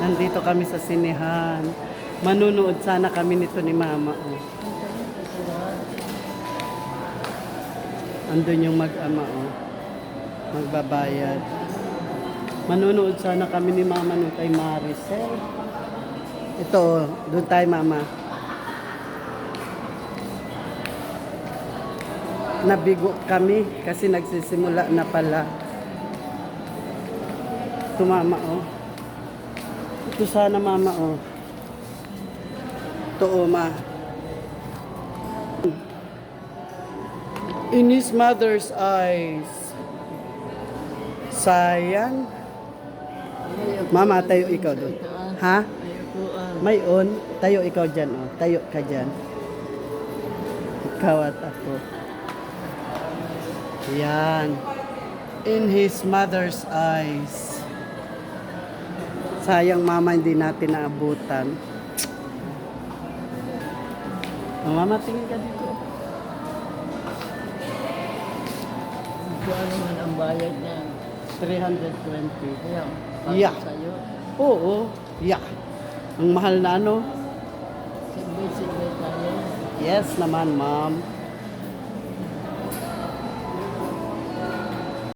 Nandito kami sa sinehan. Manunood sana kami nito ni Mama. Oh. Andun yung mag-ama. Oh. Magbabayad. Manunood sana kami ni Mama nung kay Maricel. Ito, doon tayo Mama. Nabigo kami kasi nagsisimula na pala. Ito Mama, oh. Ito sana Mama, oh. Ito, oh, Ma. In his mother's eyes. Sayang. Mama, tayo ikaw doon. Ha? May on. Tayo ikaw dyan, oh. Tayo ka dyan. Ikaw at ako. Yan. In his mother's eyes. Sayang mama, hindi natin naabutan. Oh, mama, tingin ka dito. Kung ano man ang bayad niya. 320. Kaya, Yeah. sa'yo. Oo, yeah. Ang mahal na ano? Sige tayo. Yes naman, ma'am.